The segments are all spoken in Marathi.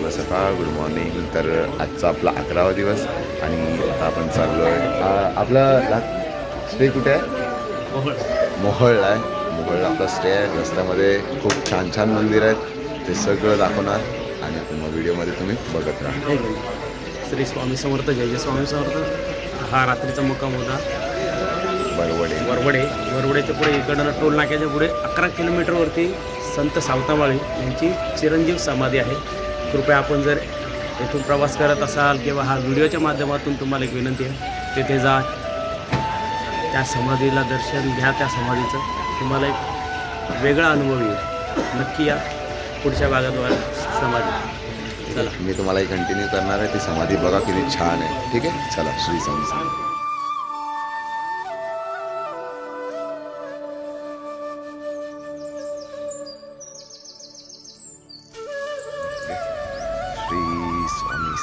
शुभ सकाळ गुड मॉर्निंग तर आजचा आपला अकरावा दिवस आणि आता आपण चाललो आहे आपला स्टे कुठे आहे? मोहळला आहे. मोहळला आपला स्टे आहे. रस्त्यामध्ये खूप छान छान मंदिर आहेत. ते सगळं दाखवणार आणि तुम्हाला व्हिडिओमध्ये तुम्ही बघत राहा. श्री स्वामी समर्थ जय जय स्वामी समर्थ. हा रात्रीचा मुक्काम होता. आहे वरवडे. वरवडेच्या पुढे इकडनं टोल नाक्याच्या पुढे अकरा किलोमीटरवरती संत सावतामाळी यांची चिरंजीव समाधी आहे. कृपया आपण जर येथून प्रवास करत असाल किंवा हा व्हिडिओच्या माध्यमातून तुम्हाला एक विनंती आहे तिथे जा. त्या समाधीला दर्शन घ्या त्या समाधीचं. तुम्हाला एक वेगळा अनुभव येईल. नक्की या पुढच्या भागात समाधी. चला. मी तुम्हाला कंटिन्यू करणार आहे. ती समाधी बघा किती छान आहे. ठीक आहे? चला श्री समजा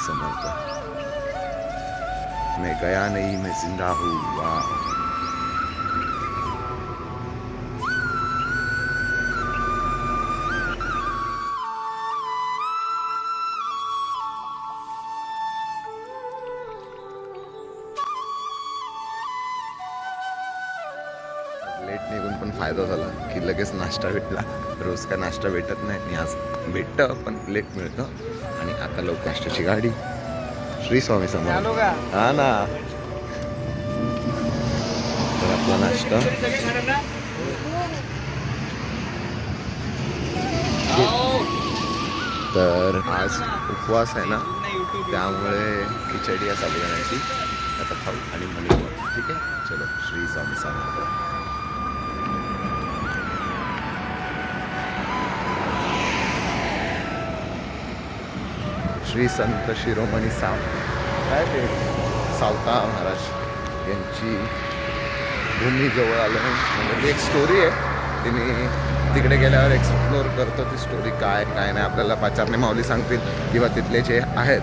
समर्थ मैं गया नहीं मैं जिंदा हूँ वाह। लेट निघून पण फायदा झाला की लगेच नाश्ता भेटला. रोज काय नाश्ता भेटत नाही आणि आज भेटतं पण लेट मिळतं. आणि आता लोक नाश्त्याची गाडी. श्री स्वामी समर्थ. हा ना. तर आपला नाश्ता. तर आज उपवास आहे ना त्यामुळे खिचडी आहे साबुदाण्याची आता खाऊ आणि मनी ठीक आहे? चलो श्री स्वामी समर्थ. श्री संत शिरोमणी साम. काय ते? सावता महाराज यांची भूमी जवळ आलं म्हणजे ती एक स्टोरी आहे. तिने तिकडे गेल्यावर एक्सप्लोर करतो ती स्टोरी काय काय नाही. आपल्याला पाचारणे माऊली सांगतील किंवा तिथले जे आहेत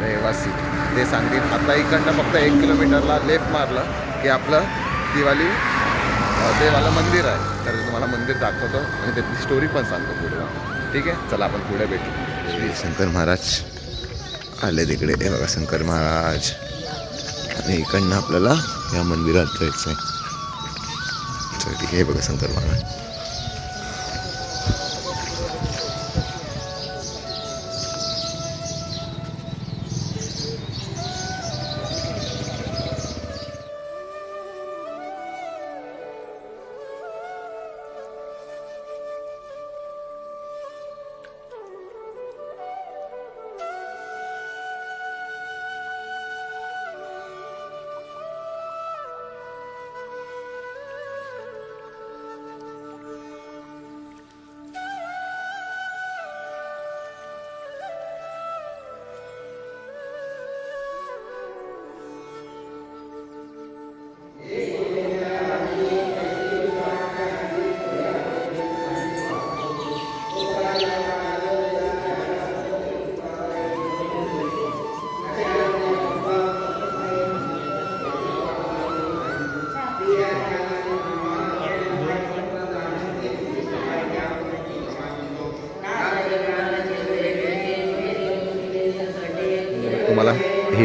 रहिवासी ते सांगतील. आता इकडनं फक्त एक किलोमीटरला लेफ्ट मारलं की आपलं दिवाळी देवाला मंदिर आहे. तर तुम्हाला मंदिर दाखवतो आणि त्यातली स्टोरी पण सांगतो पुढे. ठीक आहे? चला आपण पुढे भेटू. श्री शंकर महाराज आले तिकडे. हे बघा शंकर महाराज. आणि इकडनं आपल्याला या मंदिरात जायचं आहे ठीक आहे हे बघा शंकर महाराज.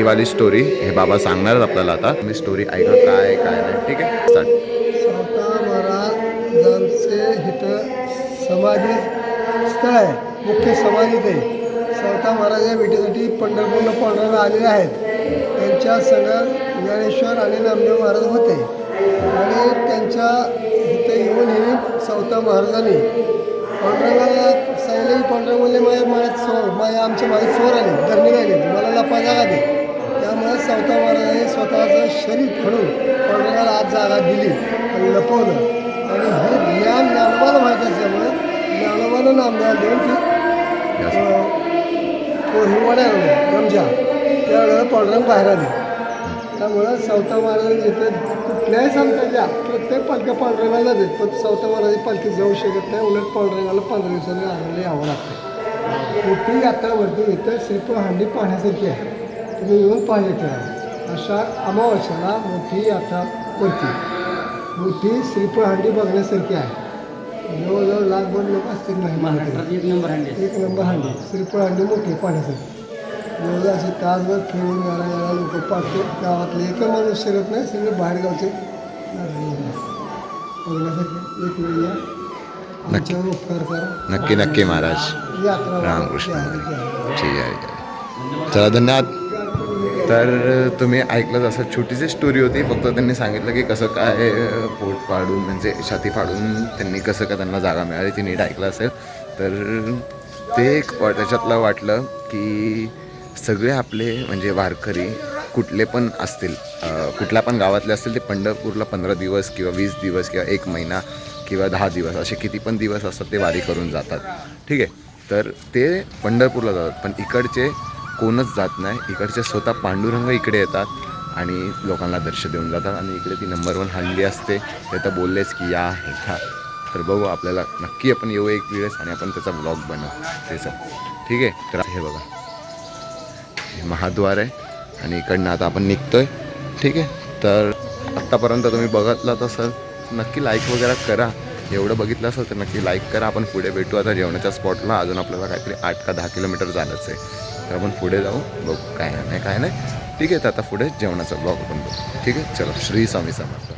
वाली स्टोरी हे बाबा सांगणारच आपल्याला आता. मी स्टोरी ऐका काय काय नाही. ठीक आहे? महाराजांचे समाधी स्थळ आहे. मुख्य समाधीत आहे स्वतः महाराज या भेटीसाठी पंढरपूरला पांढऱ्याला आलेले आहेत. त्यांच्या संग ज्ञानेश्वर आणि नामदेव महाराज होते. आणि त्यांच्या इथं येऊन हे स्वतः महाराजांनी पांढऱ्याला सांगितलं की पांढरंग म्हणले माझ्या माझ्यात चोर माझ्या आमच्या माझे चोर आले. धरणी आले. मला लपा जागा दे. सावता महाराजांनी स्वतःचं शरीर फाडून पांडुरंगाला आज जागा दिली. आणि लपवलं. आणि हे ज्ञान ज्ञानोबाला माहीत असल्यामुळे ज्ञानोबानं नामदेवा देऊन ती हिवाड्या गमजा. त्यावेळेला पांडुरंग बाहेर आले. त्यामुळं सावता महाराज जिथे कुठल्याही संतांच्या प्रत्येक पालख्या पांडुरंगाला देत पण सावता महाराज पालखी जाऊ शकत नाही. उलट पांडुरंगाला पंधरा दिवसांनी आणायला यावं लागतं. मोठी यात्रा भरती. इथं श्रीफळ हांडी पाहण्यासारखी आहे. तुम्ही येऊन पाहिजे अशा अमावस्याला मोठी यात्रा भरती मोठी श्रीफळ हांडी बघण्यासारखी आहे जवळजवळ लाखभर लोक असतील नाही महाराष्ट्रात एक नंबर हंडे एक नंबर हांडी श्रीफळ हांडी मोठी पाण्यासाठी जवळजवळ असे तासभर खेळून याला याला लोक पाहतो गावातले एक माणूस शिरत नाही सगळे बाहेरगावचे बघण्यासाठी एक वेळ या आमच्यावर उपकार करा नक्की नक्की महाराज यात्रा रामकृष्ण आहे, ती आहे. ठीक आहे ठीक आहे. चला धन्यवाद तर तुम्ही ऐकलं असं छोटीशी स्टोरी होती. फक्त त्यांनी सांगितलं की कसं काय पोट पाडून म्हणजे छाती फाडून त्यांनी कसं का त्यांना जागा मिळाली ती नीट ऐकलं असेल. तर ते एक त्याच्यातलं वाटलं की सगळे आपले म्हणजे वारकरी कुठले पण असतील कुठल्या पण गावातले असतील ते पंढरपूरला पंधरा दिवस किंवा वीस दिवस किंवा एक महिना किंवा दहा दिवस असे किती पण दिवस असतात ते वारी करून जातात. ठीक आहे? तर ते पंढरपूरला जातात. पण इकडचे कोणच जात नाही. इकडचे स्वतः पांडुरंग इकडे येतात आणि लोकांना दर्शन देऊन जातात आणि इकडे ती नंबर वन हंडी असते. ते तर बोललेच की या हे का तर बघू आपल्याला नक्की आपण येऊ एक वेळेस आणि आपण त्याचा ब्लॉग बनवू. त्याचा ठीक आहे? तर हे बघा. हे महाद्वार आहे आणि इकडनं आता आपण निघतोय. ठीक आहे? तर आत्तापर्यंत तुम्ही बघितलं असाल नक्की लाईक वगैरे करा. एवढं बघितलं असेल तर नक्की लाईक करा. आपण पुढे भेटू. आता जेवणाच्या स्पॉटला अजून आपल्याला काहीतरी आठ का दहा किलोमीटर झालंच आहे. तर आपण पुढे जाऊ बघू काय नाही काय नाही. ठीक आहे तर आता पुढे जेवणाचा ब्लॉग आपण बघू. ठीक आहे चलो श्री स्वामी समर्थ.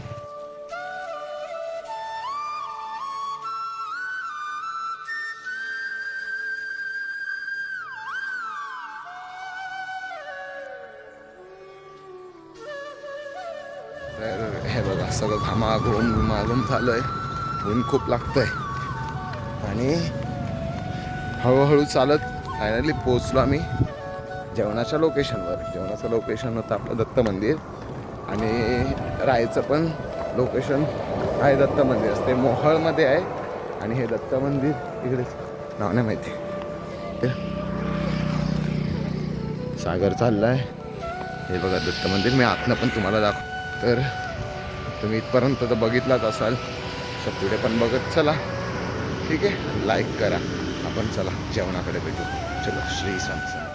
तर हे बघा सगळं घामाघूम घुमाघूम झालं आहे ऊन खूप लागतंय. आणि हळूहळू चालत फायनली पोचलो आम्ही जेवणाच्या लोकेशनवर जेवणाचं लोकेशन होतं आपलं दत्त मंदिर आणि राहायचं पण लोकेशन आहे दत्त मंदिर. ते मोहळमध्ये आहे आणि हे दत्त मंदिर इकडेच नाव नाही माहिती. सागर सागर आहे हे बघा दत्त मंदिर. मी आतनं पण तुम्हाला दाखव तर तुम्ही इथपर्यंत तर बघितलाच असाल. तर पुढे पण बघत चला. ठीक आहे? लाईक करा. आपण चला जेवणाकडे भेटू. चलो श्री स्वामी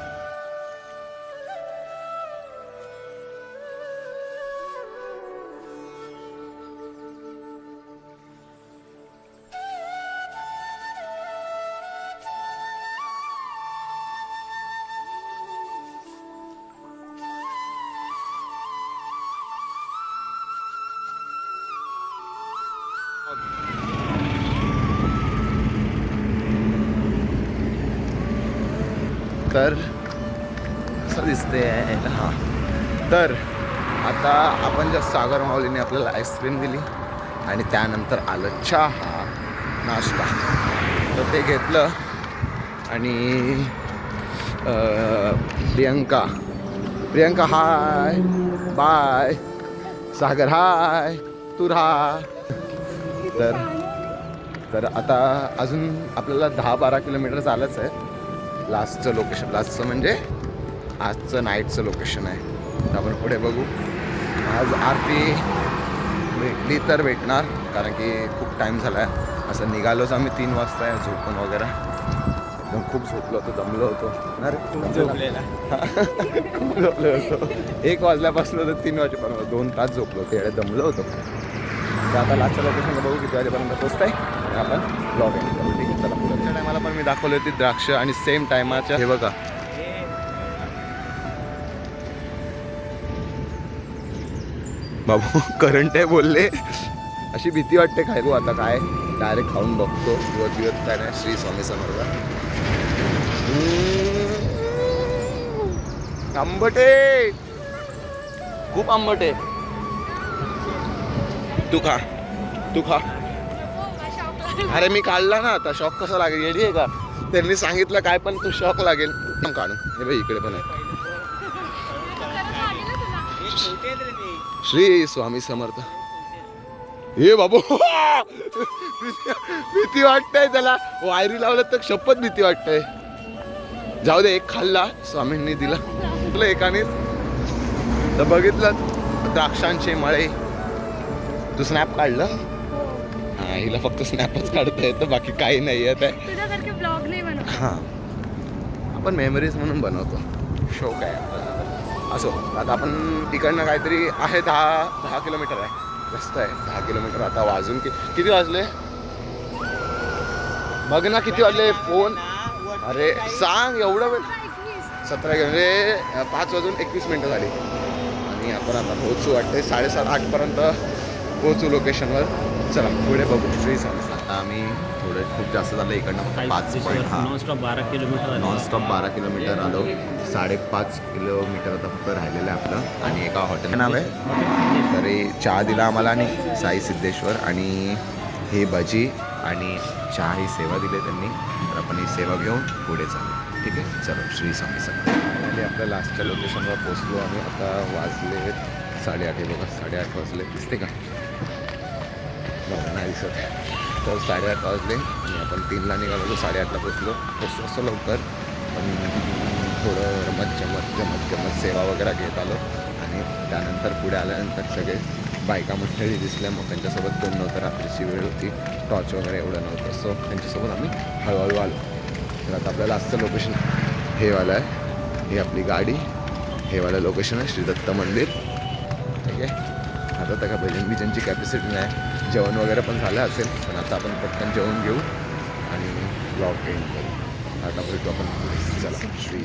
तर असं दिसते हां. तर आता आपण ज्या सागर माऊलीने आपल्याला आईस्क्रीम दिली आणि त्यानंतर आलं चहा नाश्ता. तर ते घेतलं आणि Priyanka. Priyanka hi. Bye. Sagar hi. तू राहा. तर तर आता अजून आपल्याला दहा बारा किलोमीटर चालच आहे लास्टचं लोकेशन लास्टचं म्हणजे आजचं नाईटचं लोकेशन आहे. तर आपण पुढे बघू. आज आरती भेटली तर भेटणार कारण की खूप टाईम झाला आहे. असं निघालोच आम्ही तीन वाजता आहे झोपून वगैरे. एकदम खूप झोपलो होतो दमलो होतो. खूप झोपलो होतो. एक वाजल्यापासून तर तीन वाजेपर्यंत दोन तास झोपलो होतो. एवढे दमलो होतो. तर आता लास्टच्या लोकेशनला बघू किती वाजेपर्यंत पोहोचताय. आपण ब्लॉग करू ठीक आहे चला पुढच्या टायमाला पण मी दाखवली होती द्राक्ष आणि सेम टायमाच्या हे बघा. बाबू करंट आहे बोलले. अशी भीती वाटते काय गो आता काय? डायरेक्ट खाऊन बघतो. दिवस दिवस काय नाही. श्री स्वामी समर्थ. आंबटे आंबट आहे. खूप आंबट आहे. तू खा. तू खा. अरे मी काढला ना आता. शॉक कसा लागेल? येडी आहे का? त्यांनी सांगितलं काय पण तू शॉक लागेल. पण काढून. हे बाई इकडे पण आहे. श्री स्वामी समर्थ. हे बाबू. भीती भीती वाटतंय त्याला. वायरी लावलं तर शपथ भीती वाटतंय. जाऊ दे एक खाल्ला स्वामींनी दिला. तुला एकानेच. तर बघितलं द्राक्षांचे मळे. तू स्नॅप काढलं? हा हिला फक्त स्नॅपच काढता येतं बाकी काही नाही आहे ब्लॉग नाही हां. आपण मेमरीज म्हणून बनवतो. शौक आहे. असो आता आपण तिकडनं काहीतरी आहे दहा दहा किलोमीटर आहे. जास्त आहे दहा किलोमीटर. आता वाजून कि किती वाजले? बघ ना किती वाजले? फोन अरे सांग एवढं वेळ सतरा म्हणजे पाच वाजून एकवीस मिनटं झाली. आणि आपण आता पोहोचू वाटते साडेसात आठपर्यंत. पोहोचू लोकेशनवर चला पुढे बघू. श्री स्वामी आता आम्ही थोडे खूप जास्त झालं इकडनं. पाच पॉईंट हा. नॉनस्टॉप बारा किलोमीटर नॉनस्टॉप बारा किलोमीटर आलो. साडेपाच किलोमीटर आता फक्त राहिलेलं आहे आपलं. आणि एका हॉटेल नाव आहे? तरी चहा दिला आम्हाला आणि साई सिद्धेश्वर आणि हे भजी आणि चहा ही सेवा दिली त्यांनी. तर आपण ही सेवा घेऊन पुढे चालू. ठीक आहे? चलो श्री स्वामी समर्थ. फायनली आपल्या लास्टच्या लोकेशनवर पोचलो आम्ही. आता वाजले साडेआठ हे बघा साडेआठ वाजले. दिसते का? बघा नाही दिसत तर साडेआठ वाजले आणि आपण तीनला निघालो साडेआठला पोचलो. पोचलो असं लवकर पण थोडं रमत जमत जमत जमत सेवा वगैरे घेत आलो. आणि त्यानंतर पुढे आल्यानंतर सगळे बायका मंडळी दिसल्या. मग त्यांच्यासोबत कोण नव्हतं? रात्रीची वेळ होती. टॉर्च वगैरे एवढं नव्हतं. सो त्यांच्यासोबत आम्ही हळूहळू आलो. तर आता आपल्याला असतं लोकेशन हे वालं आहे. ही आपली गाडी. हे वालं लोकेशन आहे. श्री दत्त मंदिर. ठीक आहे? आता तर का भजन बिजनची कॅपॅसिटी नाही. जेवण वगैरे पण झालं असेल पण आता आपण पटकन जेवण घेऊ आणि ब्लॉग एंड करू. आता भेटू आपण चला श्री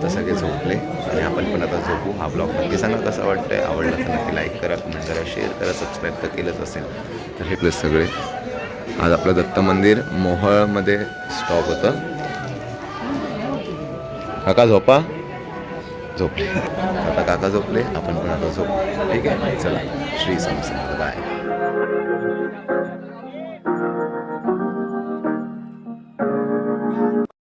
आता सगळे झोपले आणि आपण पण आता झोपू. हा ब्लॉग नक्की सांगा कसं वाटतं आहे आवडलं तर नक्की लाईक करा कमेंट करा शेअर करा सबस्क्राईब तर केलंच असेल तर हे प्लस सगळे. आज आपलं दत्त मंदिर मोहळमध्ये स्टॉप होतं. काका झोपा? झोपले. आता काका झोपले आपण पण आता झोप. ठीक आहे? चला श्री समसमत बाय